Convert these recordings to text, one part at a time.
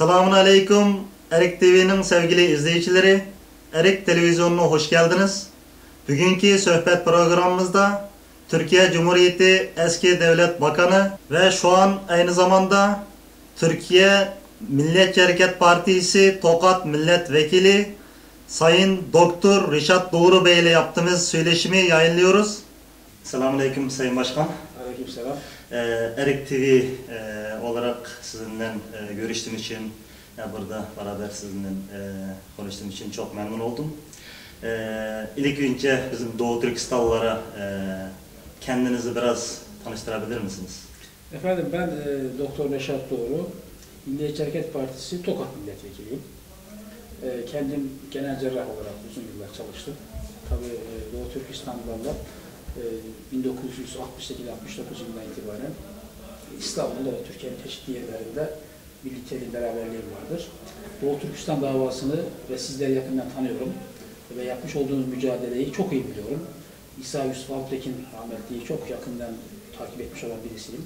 Selamun Aleyküm Erik TV'nin sevgili izleyicileri. Erik Televizyonu'na hoş geldiniz. Bugünkü sohbet programımızda Türkiye Cumhuriyeti eski devlet bakanı ve şu an aynı zamanda Türkiye Milliyetçi Hareket Partisi Tokat Milletvekili Sayın Doktor Rişat Doğru Bey ile yaptığımız söyleşimi yayınlıyoruz. Selamun Aleyküm Sayın Başkan. Aleykümselam. Ee, Erik TV e, olarak sizinle e, görüştüğüm için burada beraber sizinle e, konuştuğum için çok memnun oldum. E, ilk önce bizim Doğu Türkistanlılara e, kendinizi biraz tanıştırabilir misiniz? Efendim ben e, Doktor Neşat Doğru, Milliyetçi Hareket Partisi Tokat Milletvekiliyim. E, kendim genel cerrah olarak uzun yıllar çalıştım. Tabii e, Doğu Türkistanlılarla e, 1968-69 yılından itibaren İstanbul'da ve Türkiye'nin çeşitli yerlerinde birlikteliğin beraberliğim vardır. Doğu Türkistan davasını ve sizleri yakından tanıyorum ve yapmış olduğunuz mücadeleyi çok iyi biliyorum. İsa Yusuf Alptekin rahmetliyi çok yakından takip etmiş olan birisiyim.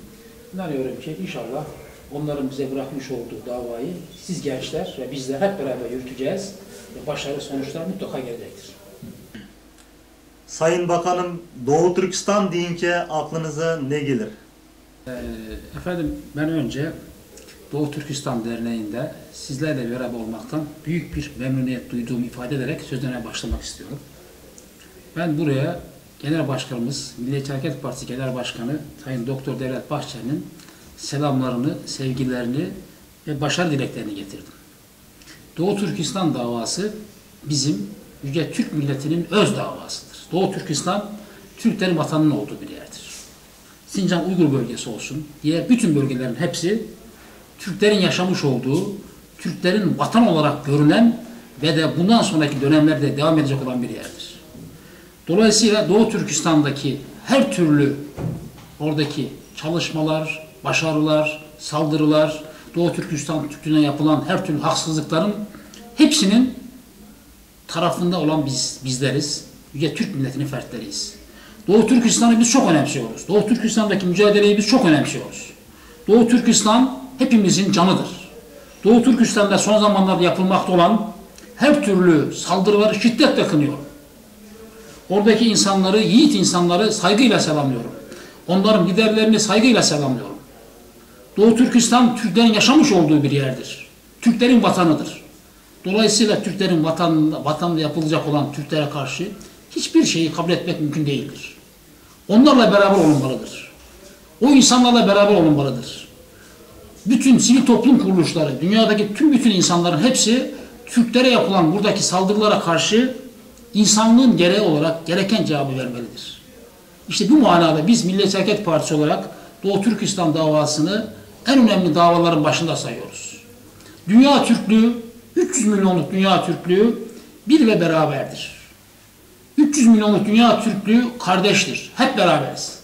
İnanıyorum ki inşallah onların bize bırakmış olduğu davayı siz gençler ve bizler hep beraber yürüteceğiz ve başarılı sonuçlar mutlaka gelecektir. Sayın Bakanım Doğu Türkistan deyince aklınıza ne gelir? Ee, efendim ben önce Doğu Türkistan Derneği'nde sizlerle beraber olmaktan büyük bir memnuniyet duyduğumu ifade ederek sözlerine başlamak istiyorum. Ben buraya Genel Başkanımız, Milliyetçi Hareket Partisi Genel Başkanı Sayın Doktor Devlet Bahçeli'nin selamlarını, sevgilerini ve başarı dileklerini getirdim. Doğu Türkistan davası bizim Yüce Türk milletinin öz davasıdır. Doğu Türkistan, Türklerin vatanının olduğu bir yerdir. Sincan Uygur bölgesi olsun, diğer bütün bölgelerin hepsi Türklerin yaşamış olduğu, Türklerin vatan olarak görülen ve de bundan sonraki dönemlerde devam edecek olan bir yerdir. Dolayısıyla Doğu Türkistan'daki her türlü oradaki çalışmalar, başarılar, saldırılar, Doğu Türkistan Türklüğüne yapılan her türlü haksızlıkların hepsinin tarafında olan biz, bizleriz. Yüce Türk milletinin fertleriyiz. Doğu Türkistan'ı biz çok önemsiyoruz. Doğu Türkistan'daki mücadeleyi biz çok önemsiyoruz. Doğu Türkistan hepimizin canıdır. Doğu Türkistan'da son zamanlarda yapılmakta olan her türlü saldırıları şiddetle kınıyorum. Oradaki insanları, yiğit insanları saygıyla selamlıyorum. Onların liderlerini saygıyla selamlıyorum. Doğu Türkistan Türklerin yaşamış olduğu bir yerdir. Türklerin vatanıdır. Dolayısıyla Türklerin vatanında, vatanda yapılacak olan Türklere karşı hiçbir şeyi kabul etmek mümkün değildir. Onlarla beraber olunmalıdır. O insanlarla beraber olunmalıdır. Bütün sivil toplum kuruluşları, dünyadaki tüm bütün insanların hepsi Türklere yapılan buradaki saldırılara karşı insanlığın gereği olarak gereken cevabı vermelidir. İşte bu manada biz Milliyetçi Hareket Partisi olarak Doğu Türkistan davasını en önemli davaların başında sayıyoruz. Dünya Türklüğü, 300 milyonluk dünya Türklüğü bir ve beraberdir. 300 milyonluk dünya Türklüğü kardeştir. Hep beraberiz.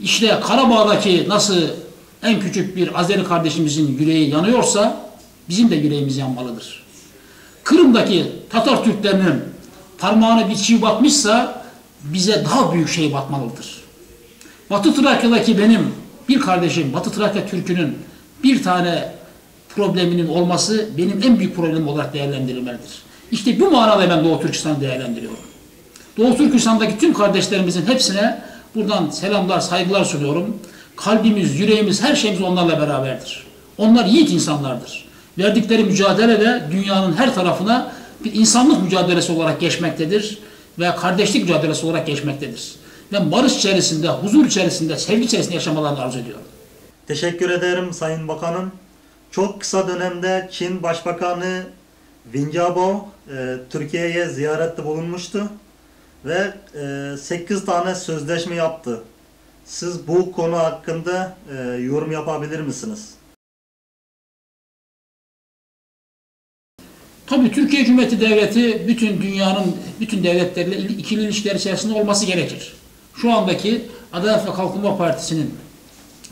İşte Karabağ'daki nasıl en küçük bir Azeri kardeşimizin yüreği yanıyorsa bizim de yüreğimiz yanmalıdır. Kırım'daki Tatar Türklerinin parmağına bir çivi batmışsa bize daha büyük şey batmalıdır. Batı Trakya'daki benim bir kardeşim Batı Trakya Türk'ünün bir tane probleminin olması benim en büyük problemim olarak değerlendirilmelidir. İşte bu manada ben Doğu Türkistan'ı değerlendiriyorum. Doğu Türkistan'daki tüm kardeşlerimizin hepsine buradan selamlar, saygılar sunuyorum. Kalbimiz, yüreğimiz, her şeyimiz onlarla beraberdir. Onlar yiğit insanlardır. Verdikleri mücadele de dünyanın her tarafına bir insanlık mücadelesi olarak geçmektedir ve kardeşlik mücadelesi olarak geçmektedir. Ben barış içerisinde, huzur içerisinde, sevgi içerisinde yaşamalarını arzu ediyorum. Teşekkür ederim Sayın Bakanım. Çok kısa dönemde Çin Başbakanı Win Jiabao e, Türkiye'ye ziyarette bulunmuştu ve e, 8 tane sözleşme yaptı. Siz bu konu hakkında e, yorum yapabilir misiniz? Tabii Türkiye Cumhuriyeti Devleti bütün dünyanın bütün devletleriyle ikili ilişkiler içerisinde olması gerekir. Şu andaki Adalet ve Kalkınma Partisi'nin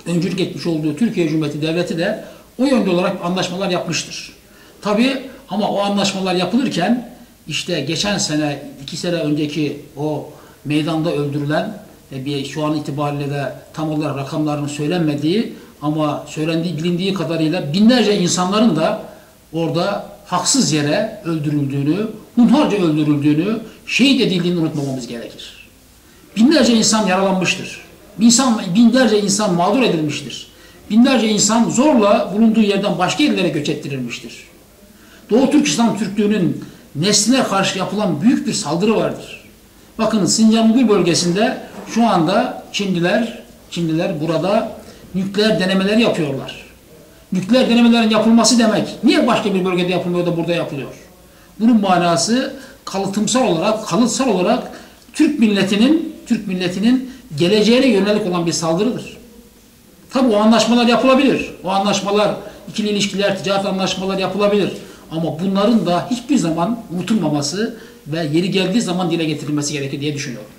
öncülük etmiş olduğu Türkiye Cumhuriyeti Devleti de o yönde olarak anlaşmalar yapmıştır. Tabii ama o anlaşmalar yapılırken işte geçen sene, iki sene önceki o meydanda öldürülen ve bir şu an itibariyle de tam olarak rakamlarının söylenmediği ama söylendiği bilindiği kadarıyla binlerce insanların da orada haksız yere öldürüldüğünü, hunharca öldürüldüğünü, şehit edildiğini unutmamamız gerekir. Binlerce insan yaralanmıştır. İnsan, binlerce insan mağdur edilmiştir. Binlerce insan zorla bulunduğu yerden başka yerlere göç ettirilmiştir. Doğu Türkistan Türklüğü'nün nesline karşı yapılan büyük bir saldırı vardır. Bakın Sincan Uygur bölgesinde şu anda Çinliler, Çinliler burada nükleer denemeler yapıyorlar. Nükleer denemelerin yapılması demek niye başka bir bölgede yapılmıyor da burada yapılıyor? Bunun manası kalıtımsal olarak, kalıtsal olarak Türk milletinin Türk milletinin geleceğine yönelik olan bir saldırıdır. Tabi o anlaşmalar yapılabilir. O anlaşmalar, ikili ilişkiler, ticaret anlaşmalar yapılabilir. Ama bunların da hiçbir zaman unutulmaması ve yeri geldiği zaman dile getirilmesi gerekir diye düşünüyorum.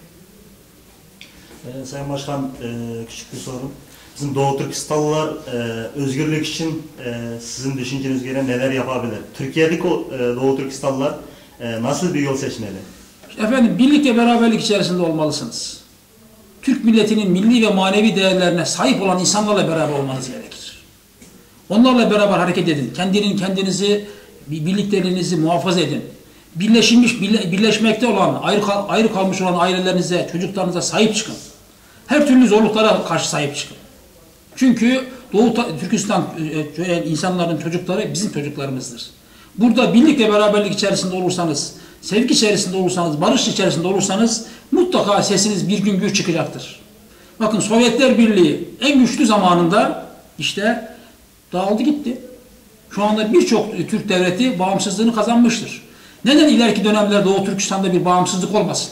Ee, Sayın Başkan e, küçük bir soru. Bizim Doğu Türkistanlılar e, özgürlük için e, sizin düşünceniz göre neler yapabilir? Türkiye'deki e, Doğu Türkistanlılar e, nasıl bir yol seçmeli? Efendim birlik ve beraberlik içerisinde olmalısınız. Türk milletinin milli ve manevi değerlerine sahip olan insanlarla beraber olmanız gerekir. Onlarla beraber hareket edin. Kendinin kendinizi, birliklerinizi muhafaza edin. Birleşmiş, birle- birleşmekte olan, ayrı, kal- ayrı kalmış olan ailelerinize, çocuklarınıza sahip çıkın. Her türlü zorluklara karşı sahip çıkın. Çünkü Doğu Ta- Türkistan e, e, insanların çocukları bizim çocuklarımızdır. Burada birlik ve beraberlik içerisinde olursanız, sevgi içerisinde olursanız, barış içerisinde olursanız mutlaka sesiniz bir gün gür çıkacaktır. Bakın Sovyetler Birliği en güçlü zamanında işte dağıldı gitti. Şu anda birçok Türk devleti bağımsızlığını kazanmıştır. Neden ileriki dönemlerde Doğu Türkistan'da bir bağımsızlık olmasın?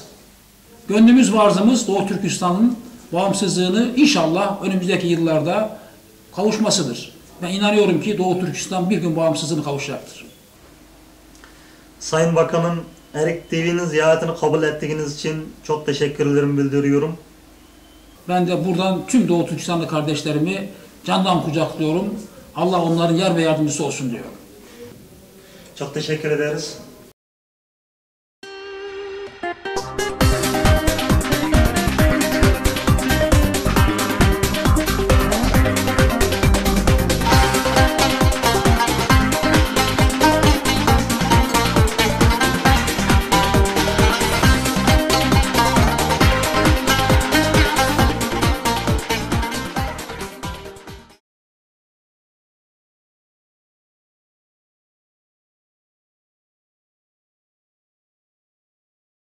Gönlümüz ve arzımız Doğu Türkistan'ın bağımsızlığını inşallah önümüzdeki yıllarda kavuşmasıdır. Ben inanıyorum ki Doğu Türkistan bir gün bağımsızlığını kavuşacaktır. Sayın Bakanım Erik TV'nin ziyaretini kabul ettiğiniz için çok teşekkürlerimi bildiriyorum. Ben de buradan tüm Doğu Türkistanlı kardeşlerimi candan kucaklıyorum. Allah onların yar ve yardımcısı olsun diyorum. Çok teşekkür ederiz.